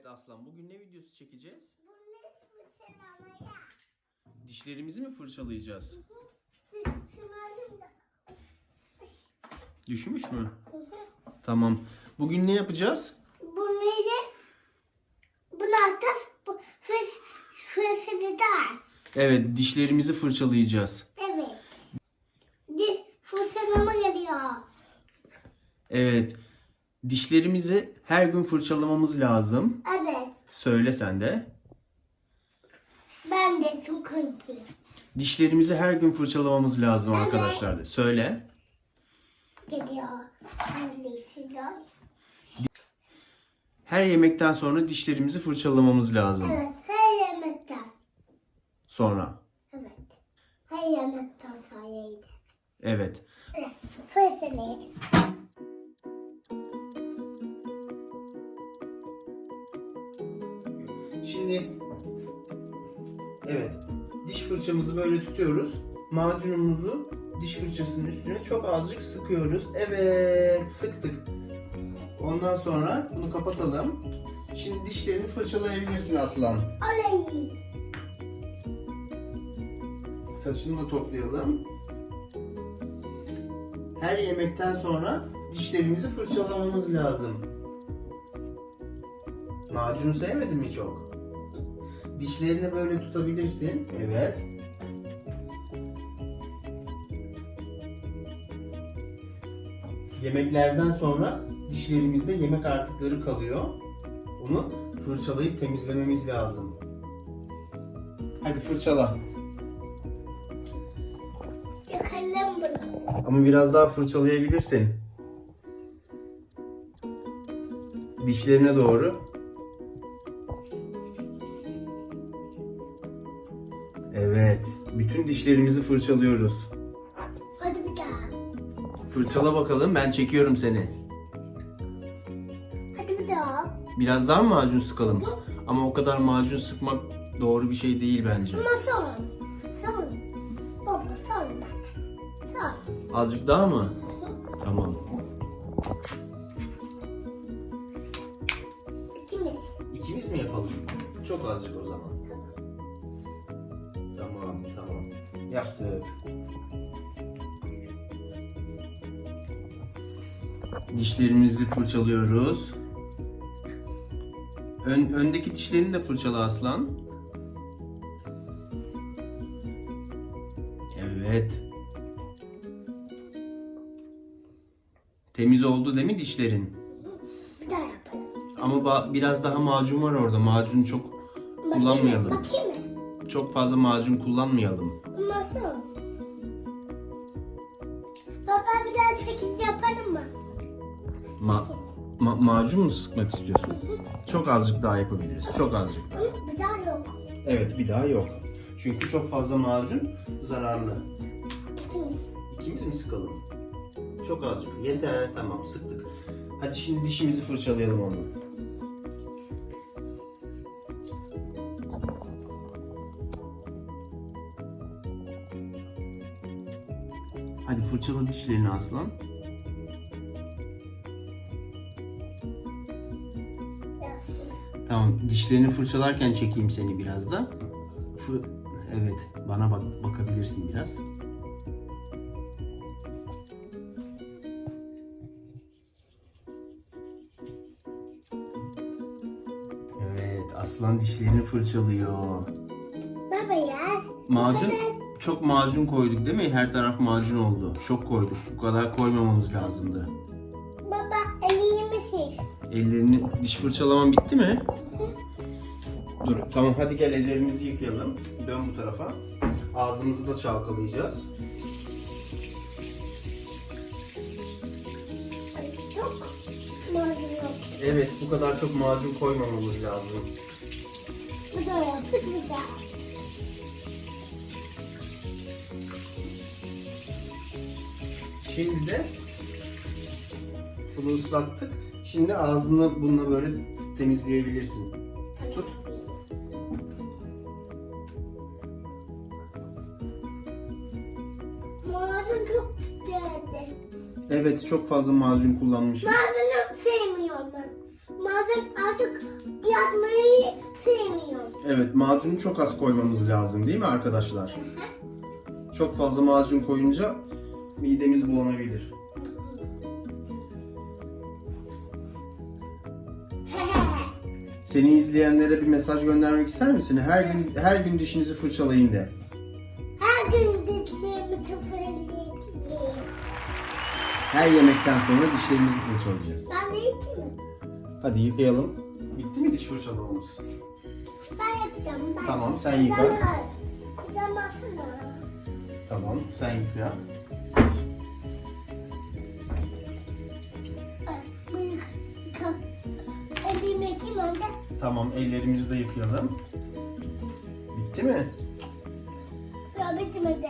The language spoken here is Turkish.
Evet Aslan bugün ne videosu çekeceğiz? Bu ne fırçalamaya? Dişlerimizi mi fırçalayacağız? Da. Düşmüş mü? Tamam. Bugün ne yapacağız? Bu neydi? Bunu atacağız. Bu fırs fırçalayacağız. Evet dişlerimizi fırçalayacağız. Evet. Diş fırçalama geliyor. Evet. Dişlerimizi her gün fırçalamamız lazım. Evet. Söyle sen de. Ben de sıkıntı. Dişlerimizi her gün fırçalamamız lazım Evet. arkadaşlar. de. Söyle. Geliyor. Annesi var. Her yemekten sonra dişlerimizi fırçalamamız lazım. Evet. Her yemekten. Sonra. Evet. Her yemekten sayıydı. Evet. Evet. Fırçalayın. Şimdi evet diş fırçamızı böyle tutuyoruz. Macunumuzu diş fırçasının üstüne çok azıcık sıkıyoruz. Evet sıktık. Ondan sonra bunu kapatalım. Şimdi dişlerini fırçalayabilirsin Aslan. Oley. Saçını da toplayalım. Her yemekten sonra dişlerimizi fırçalamamız lazım. Macunu sevmedin mi çok? Dişlerini böyle tutabilirsin. Evet. Yemeklerden sonra dişlerimizde yemek artıkları kalıyor. Onu fırçalayıp temizlememiz lazım. Hadi fırçala. Yakalım bunu. Ama biraz daha fırçalayabilirsin. Dişlerine doğru. Evet. Bütün dişlerimizi fırçalıyoruz. Hadi bir daha. Fırçala bakalım. Ben çekiyorum seni. Hadi bir daha. Biraz daha mı macun sıkalım? Ama o kadar macun sıkmak doğru bir şey değil bence. Ama son. Son. Baba son bak. Son. Azıcık daha mı? Tamam. İkimiz. İkimiz mi yapalım? Çok azıcık o zaman. Tamam, Yaptık. Dişlerimizi fırçalıyoruz. Ön, öndeki dişlerini de fırçala aslan. Evet. Temiz oldu değil mi dişlerin? Bir daha yapalım. Ama biraz daha macun var orada. Macunu çok Bakayım Kullanmayalım. Bakayım mı? çok fazla macun kullanmayalım. Son. Baba bir daha sekiz yapalım mı? Ma- ma- macun mu sıkmak istiyorsun? Çok azıcık daha yapabiliriz. Çok azıcık. Hı, Bir daha yok. Evet bir daha yok. Çünkü çok fazla macun zararlı. İkimiz. İkimiz mi sıkalım? Çok azıcık. Yeter tamam sıktık. Hadi şimdi dişimizi fırçalayalım onu. Hadi fırçala dişlerini aslan. Tamam dişlerini fırçalarken çekeyim seni biraz da. Fı- evet bana bak bakabilirsin biraz. Evet aslan dişlerini fırçalıyor. Baba ya. Macun çok macun koyduk değil mi? Her taraf macun oldu. Çok koyduk. Bu kadar koymamamız lazımdı. Baba elimi sil. Ellerini diş fırçalaman bitti mi? Dur tamam hadi gel ellerimizi yıkayalım. Dön bu tarafa. Ağzımızı da çalkalayacağız. Ay, Çok macun yok. Evet bu kadar çok macun koymamamız lazım. Bu da yaptık bir Şimdi de bunu ıslattık. Şimdi ağzını bununla böyle temizleyebilirsin. Tut. Macun çok güzeldi. Evet çok fazla macun kullanmışız. Macunu sevmiyorum ben. Macun artık bir katmayı sevmiyorum. Evet macunu çok az koymamız lazım değil mi arkadaşlar? Çok fazla macun koyunca midemiz bulanabilir. Seni izleyenlere bir mesaj göndermek ister misin? Her gün her gün dişinizi fırçalayın de. Her gün dişlerimi fırçalayayım. Her yemekten sonra dişlerimizi fırçalayacağız. Ben de içeyim. Hadi yıkayalım. Bitti mi diş fırçalamamız? Ben yapacağım. Ben. Tamam, sen yıka. Yamasana. Tamam sen yıka. Tamam ellerimizi de yıkayalım. Bitti mi? Ya bitmedi.